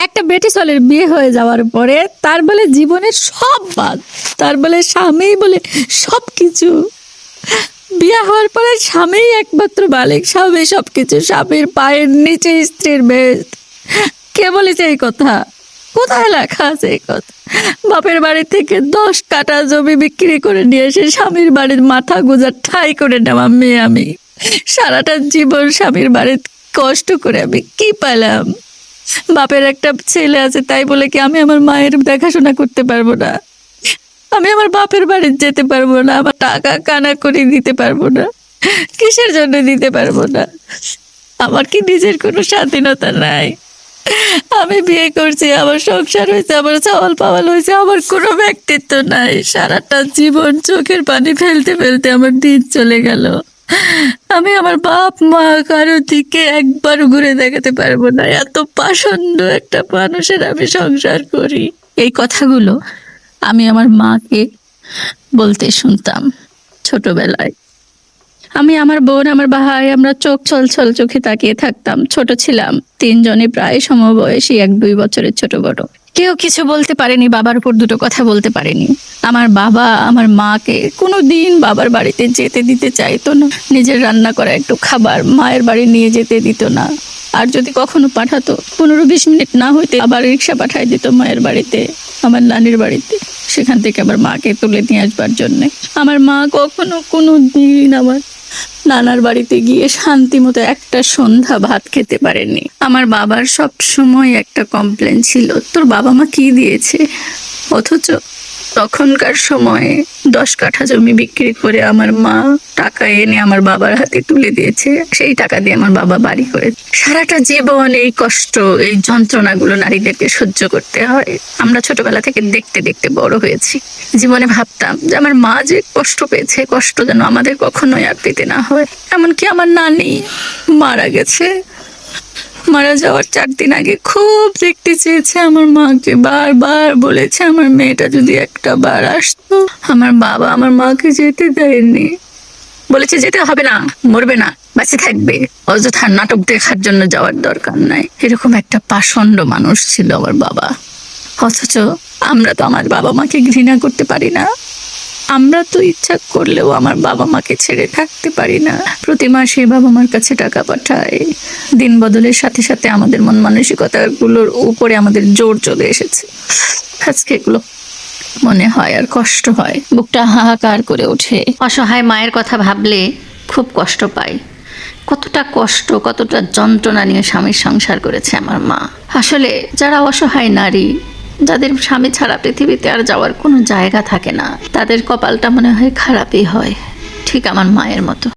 একটা বেটি ছেলের বিয়ে হয়ে যাওয়ার পরে তার বলে জীবনের সব বাদ। তার বলে স্বামী বলে সব কিছু বিয়ে হওয়ার পরে স্বামী একমাত্র মালিক, স্বামী সব কিছু স্বামীর পায়ের নিচে স্ত্রীর বেদ। কে বলেছে এই কথা? কোথায় লেখা আছে এই কথা? বাপের বাড়ি থেকে দশ কাটা জমি বিক্রি করে নিয়ে এসে স্বামীর বাড়ির মাথা গুজার ঠাই করে নেওয়া মেয়ে আমি। সারাটা জীবন স্বামীর বাড়ির কষ্ট করে আমি কি পেলাম? বাপের একটা ছেলে আছে, তাই বলে কি আমি আমার মায়ের দেখাশোনা করতে পারব না? আমি আমার বাপের বাড়ি যেতে পারব না, আমার টাকা কানা করে দিতে পারব না, কিসের জন্য দিতে পারব না? আমার কি নিজের কোনো স্বাধীনতা নাই। আমি বিয়ে করছি, আমার সংসার হয়েছে, আমার চাওয়াল পাওয়াল হয়েছে, আমার কোনো ব্যক্তিত্ব নাই। সারাটা জীবন চোখের পানি ফেলতে ফেলতে আমার দিন চলে গেল। আমি আমার বাপ মা কারও দিকে একবার ঘুরে দেখাতে পারব না। এত পাষণ্ড একটা মানুষের আমি সংসার করি। এই কথাগুলো আমি আমার মাকে বলতে শুনতাম ছোটবেলায়। আমি আমার বোন, আমার ভাই, আমরা চোখ ছল ছল চোখে তাকিয়ে থাকতাম। ছোট ছিলাম। তিনজনে প্রায় সমবয়সী, এক দুই বছরের ছোট বড়। কেউ কিছু বলতে পারেনি, বাবার উপর দুটো কথা বলতে পারেনি। আমার বাবা, আমার মাকে কোনো দিন বাবার বাড়িতে যেতে দিতে চাইতো না। নিজের রান্না করা একটু খাবার মায়ের বাড়ি নিয়ে যেতে দিত না। আর যদি কখনো পাঠাতো, পনেরো বিশ মিনিট না হইতে আবার রিক্সা পাঠাই দিত মায়ের বাড়িতে, আমার নানির বাড়িতে। সেখান থেকে আবার মাকে তুলে নিয়ে আসবার জন্যে। আমার মা কখনো কোনো দিন আমার নানার বাড়িতে গিয়ে শান্তি মতো একটা সন্ধ্যা ভাত খেতে পারেনি আমার বাবার সব সময় একটা কমপ্লেন ছিল, তোর বাবা মা কি দিয়েছে? অথচ তখনকার সময়ে দশ কাঠা জমি বিক্রি করে আমার মা টাকা এনে আমার বাবার হাতে তুলে দিয়েছে। সেই টাকা দিয়ে আমার বাবা বাড়ি করে। সারাটা জীবন এই কষ্ট, এই যন্ত্রণাগুলো নারীদেরকে সহ্য করতে হয়। আমরা ছোটবেলা থেকে দেখতে দেখতে বড় হয়েছি। জীবনে ভাবতাম যে আমার মা যে কষ্ট পেয়েছে, কষ্ট যেন আমাদের কখনোই আর পেতে না হয়। এমনকি আমার নানি মারা গেছে। মারা যাওয়ার চার দিন আগে খুব দেখতে চেয়েছে আমার মাকে, বারবার বলেছে আমার মেয়েটা যদি একটা বার আসতো, আমার বাবা আমার মাকে যেতে দেয়নি। বলেছে যেতে হবে না, মরবে না, বেঁচে থাকবে। অযথা নাটক দেখার জন্য যাওয়ার দরকার নাই। এরকম একটা পাষণ্ড মানুষ ছিল আমার বাবা। অথচ আমরা তো আমার বাবা মাকে ঘৃণা করতে পারি না। আমরা তো ইচ্ছা করলেও আমার বাবা মাকে ছেড়ে থাকতে পারি না। প্রতি মাসে বাবা মার কাছে টাকা পাঠায় দিন বদলের সাথে সাথে আমাদের মন মানসিকতাগুলোর উপরে আমাদের জোর চলে এসেছে। আজকে এগুলো মনে হয় আর কষ্ট হয়। বুকটা হাহাকার করে ওঠে। অসহায় মায়ের কথা ভাবলে খুব কষ্ট পাই। কতটা কষ্ট, কতটা যন্ত্রণা নিয়ে স্বামীর সংসার করেছে আমার মা। আসলে যারা অসহায় নারী যাদের স্বামী ছাড়া পৃথিবীতে আর যাওয়ার কোনো জায়গা থাকে না, তাদের কপালটা মনে হয় খারাপই হয়। ঠিক আমার মায়ের মতো।